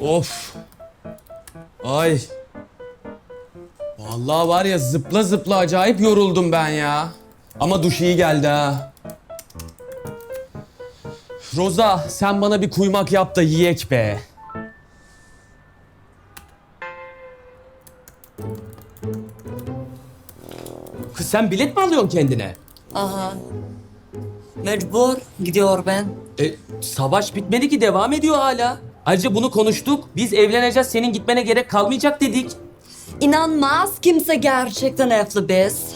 Of. Ay. Vallahi var ya zıpla zıpla acayip yoruldum ben ya. Ama duş iyi geldi ha. Roza sen bana bir kuymak yap da yiyek be. Kız sen bilet mi alıyorsun kendine? Aha. Mecbur gidiyor ben. E, savaş bitmedi ki devam ediyor hala. Ayrıca bunu konuştuk. Biz evleneceğiz senin gitmene gerek kalmayacak dedik. İnanmaz kimse gerçekten evli biz.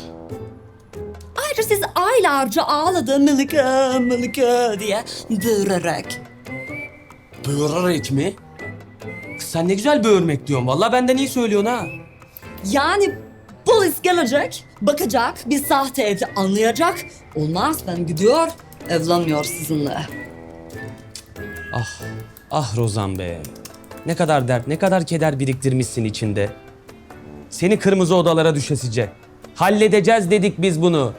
Ayrıca siz aylarca ağladı Melike, Melike diye bağırarak. Böğürerek mi? Kız sen ne güzel böğürmek diyorsun. Vallahi benden iyi söylüyorsun ha. Yani polis gelecek, bakacak, bir sahte evli anlayacak. Olmaz ben gidiyor, evlenmiyor sizinle. Ah, ah Rozan be. Ne kadar dert, ne kadar keder biriktirmişsin içinde. Seni kırmızı odalara düşesice. Halledeceğiz dedik biz bunu.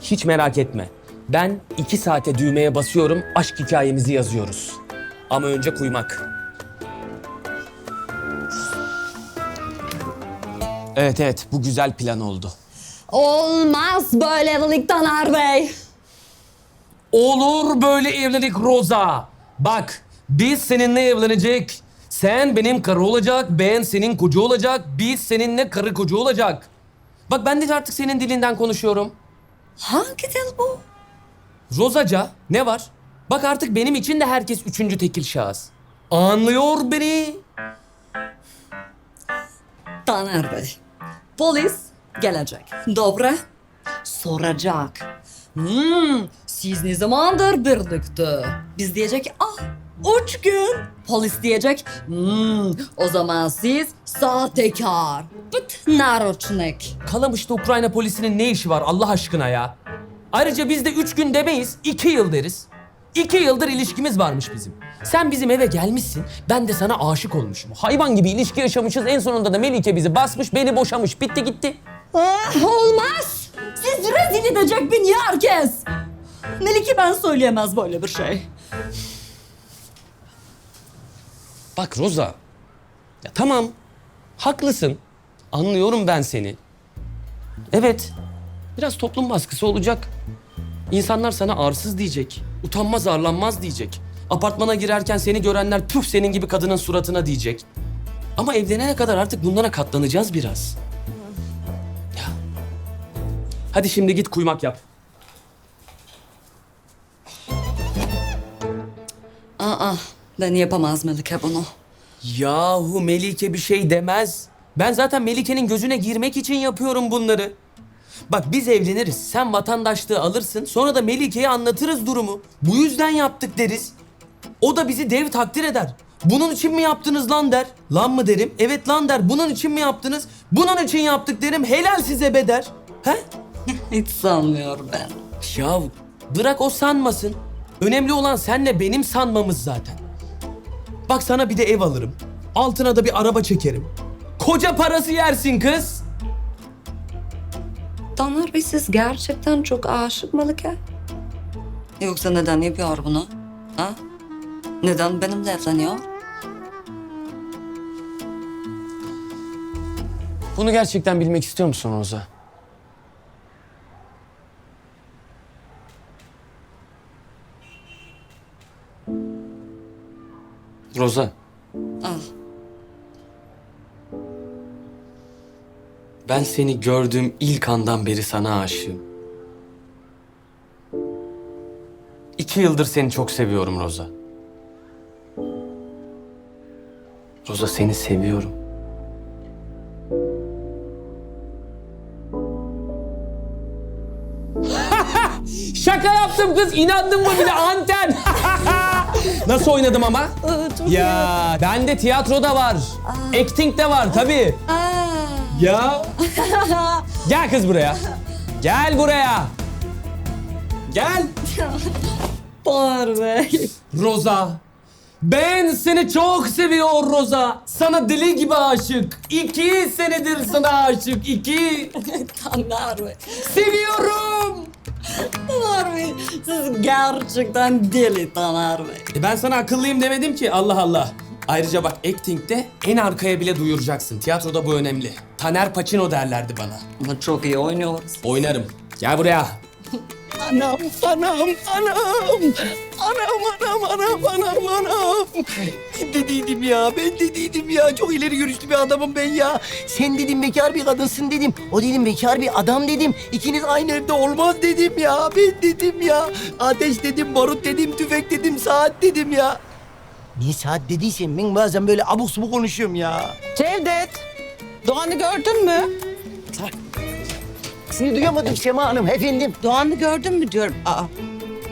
Hiç merak etme. Ben iki saate düğmeye basıyorum, aşk hikayemizi yazıyoruz. Ama önce kuymak. Evet evet, bu güzel plan oldu. Olmaz böyle evlilik Taner Bey. Olur böyle evlilik Roza. Bak biz seninle evlenecek. Sen benim karı olacak, ben senin koca olacak, biz seninle karı koca olacak. Bak ben de artık senin dilinden konuşuyorum. Hangi dil bu? Rozaca ne var? Bak artık benim için de herkes üçüncü tekil şahıs. Anlıyor beni. Taner Bey. Polis gelecek. Dobra. Soracak. Hmm, siz ne zamandır birlikte? Biz diyecek ah üç gün. Polis diyecek hmm, o zaman siz sahtekar. Bıt naroçnik. Kalamış'ta Ukrayna polisinin ne işi var Allah aşkına ya? Ayrıca biz de üç gün demeyiz, iki yıl deriz. İki yıldır ilişkimiz varmış bizim. Sen bizim eve gelmişsin, ben de sana aşık olmuşum. Hayvan gibi ilişki yaşamışız, en sonunda da Melike bizi basmış, beni boşamış, bitti gitti. Ah, olmaz. Siz rezil edecek beni herkes. Melike ben söyleyemez böyle bir şey. Bak Roza, ya tamam, haklısın. Anlıyorum ben seni. Evet, biraz toplum baskısı olacak. İnsanlar sana arsız diyecek, utanmaz arlanmaz diyecek. Apartmana girerken seni görenler püf senin gibi kadının suratına diyecek. Ama evlenene kadar artık bunlara katlanacağız biraz. Ya. Hadi şimdi git kuymak yap. Aa, ben yapamaz Melike bunu. Yahu Melike bir şey demez. Ben zaten Melike'nin gözüne girmek için yapıyorum bunları. Bak biz evleniriz. Sen vatandaşlığı alırsın. Sonra da Melike'ye anlatırız durumu. Bu yüzden yaptık deriz. O da bizi dev takdir eder. Bunun için mi yaptınız lan der. Lan mı derim? Evet lan der. Bunun için mi yaptınız? Bunun için yaptık derim. Helal size be der. He? Hiç sanmıyorum ben. Ya bırak o sanmasın. Önemli olan senle benim sanmamız zaten. Bak sana bir de ev alırım. Altına da bir araba çekerim. Koca parası yersin kız. Taner Bey siz gerçekten çok aşık Melike. Yoksa neden yapıyor bunu? Ha? Neden benimle evleniyor? Bunu gerçekten bilmek istiyor musun Roza? Roza, Al. ben seni gördüğüm ilk andan beri sana aşığım. İki yıldır seni çok seviyorum Roza. Roza seni seviyorum. Şaka yaptım kız. inandın mı bile anten. Nasıl oynadım ama? Ya ben de tiyatroda var. Acting de var tabii. Ya. Gel kız buraya. Gel buraya. Gel. Bey. Roza. Ben seni çok seviyor Roza. Sana deli gibi aşık. İki senedir sana aşık. İki. Taner Bey. Seviyorum. Taner Bey. Siz gerçekten deli Taner Bey. E ben sana akıllıyım demedim ki. Allah Allah. Ayrıca bak acting'de en arkaya bile duyuracaksın. Tiyatroda bu önemli. Taner Pacino derlerdi bana. Ama çok iyi oynuyoruz. Oynarım. Gel buraya. Anam, anam, anam. Anam, anam, anam, anam, anam. Ben dediydim ya, ben dediydim ya. Çok ileri görüşlü bir adamım ben ya. Sen dedim bekar bir kadınsın dedim. O dedim bekar bir adam dedim. İkiniz aynı evde olmaz dedim ya. Ben dedim ya. Ateş dedim, barut dedim, tüfek dedim, saat dedim ya. Niye saat dediysen ben bazen böyle abuk subuk konuşuyorum ya. Cevdet, Doğan'ı gördün mü? Sizi duyamadım Sema Hanım efendim. Doğan'ı gördün mü diyorum. Aa,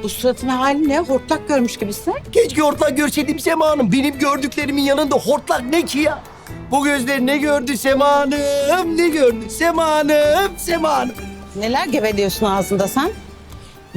bu suratın hali ne? Hortlak görmüş gibisin. Keşke hortlak görseydim Sema Hanım. Benim gördüklerimin yanında hortlak ne ki ya? Bu gözler ne gördü Sema Hanım? Ne gördü Sema Hanım? Sema Hanım. Neler geveliyorsun ağzında sen?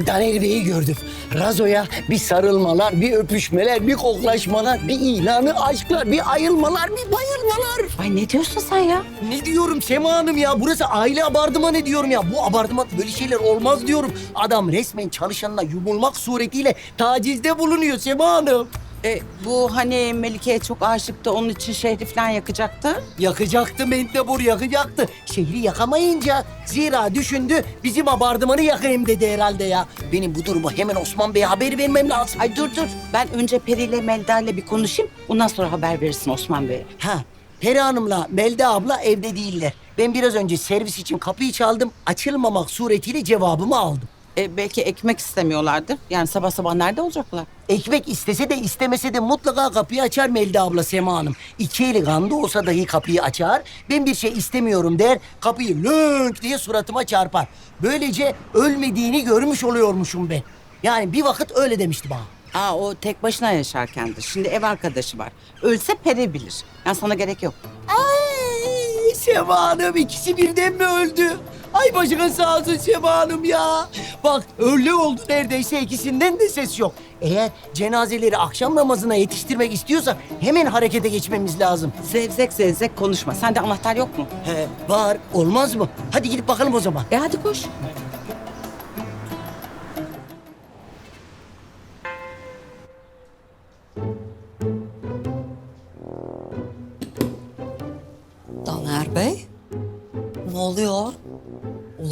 Daner Bey'i gördüm. Razo'ya bir sarılmalar, bir öpüşmeler, bir koklaşmalar, bir ilanı aşklar, bir ayılmalar, bir bayılmalar. Ay ne diyorsun sen ya? Ne diyorum Sema Hanım ya? Burası aile abartımanı diyorum ya. Bu abartıman böyle şeyler olmaz diyorum. Adam resmen çalışanına yumulmak suretiyle tacizde bulunuyor Sema Hanım. E, bu hani Melike'ye çok aşıktı, onun için şehri falan yakacaktı. Yakacaktı Mendebur yakacaktı. Şehri yakamayınca zira düşündü bizim abartımanı yakayım dedi herhalde ya. Benim bu durumu hemen Osman Bey'e haber vermem lazım. Ay dur dur, ben önce Peri ile Melda ile bir konuşayım. Ondan sonra haber verirsin Osman Bey'e. Ha Peri Hanım'la Melda abla evde değiller. Ben biraz önce servis için kapıyı çaldım. Açılmamak suretiyle cevabımı aldım. E, belki ekmek istemiyorlardır. Yani sabah sabah nerede olacaklar? Ekmek istese de istemese de mutlaka kapıyı açar Melda abla Sema Hanım. İki eli kanda olsa dahi kapıyı açar. Ben bir şey istemiyorum der. Kapıyı lönk diye suratıma çarpar. Böylece ölmediğini görmüş oluyormuşum ben. Yani bir vakit öyle demişti bana. Aa o tek başına yaşarkendir. Şimdi ev arkadaşı var. Ölse Peri bilir. Yani sana gerek yok. Ay Sema Hanım ikisi birden mi öldü? Ay başına sağ olsun Sema Hanım ya. Bak öyle oldu neredeyse ikisinden de ses yok. Eğer cenazeleri akşam namazına yetiştirmek istiyorsak hemen harekete geçmemiz lazım. Zevzek zevzek konuşma. Sende anahtar yok mu? He, var. Olmaz mı? Hadi gidip bakalım o zaman. E hadi koş.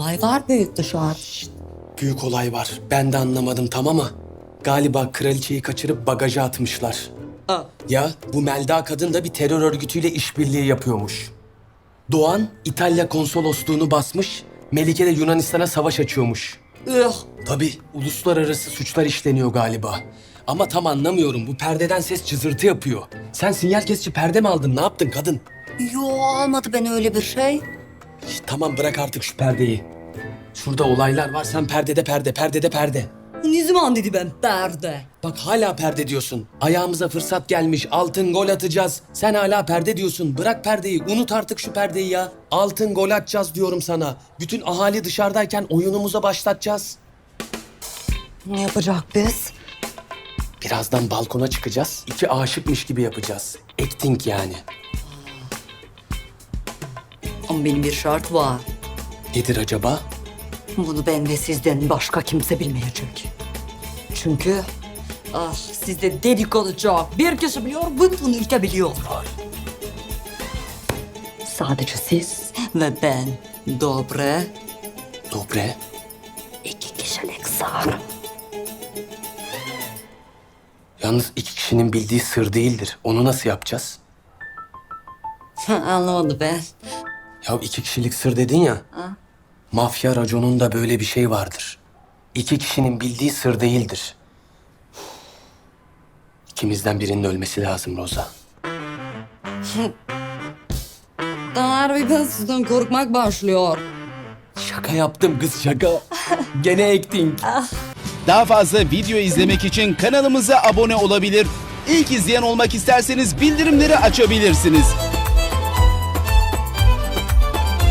Olay var büyük dışarı. Büyük olay var. Ben de anlamadım tam ama galiba kraliçeyi kaçırıp bagaja atmışlar. Aa. Ya bu Melda kadın da bir terör örgütüyle işbirliği yapıyormuş. Doğan İtalya konsolosluğunu basmış, Melike de Yunanistan'a savaş açıyormuş. Üh, Tabii uluslararası suçlar işleniyor galiba. Ama tam anlamıyorum. Bu perdeden ses cızırtı yapıyor. Sen sinyal kesici perde mi aldın? Ne yaptın kadın? yo almadı ben öyle bir şey. Şişt, tamam bırak artık şu perdeyi. Şurada olaylar var. Sen perdede perde, perdede perde. Ne zaman dedi ben perde? Bak hala perde diyorsun. Ayağımıza fırsat gelmiş. Altın gol atacağız. Sen hala perde diyorsun. Bırak perdeyi. Unut artık şu perdeyi ya. Altın gol atacağız diyorum sana. Bütün ahali dışarıdayken oyunumuza başlatacağız. Ne yapacak biz? Birazdan balkona çıkacağız. İki aşıkmış gibi yapacağız. Acting yani. Ama benim bir şart var. Nedir acaba? Bunu ben ve sizden başka kimse bilmeyecek. Çünkü ah sizde dedikodu çok. Bir kişi biliyor, bütün ülke biliyor. Sadece siz ve ben. Dobre Dobre. iki kişilik sar. Yalnız iki kişinin bildiği sır değildir. Onu nasıl yapacağız? Anlamadı ben. Ya iki kişilik sır dedin ya. Mafya raconunda böyle bir şey vardır. İki kişinin bildiği sır değildir. İkimizden birinin ölmesi lazım Roza. Ben sizden korkmak başlıyor. Şaka yaptım kız şaka. Gene acting. Daha fazla video izlemek için kanalımıza abone olabilir. İlk izleyen olmak isterseniz bildirimleri açabilirsiniz.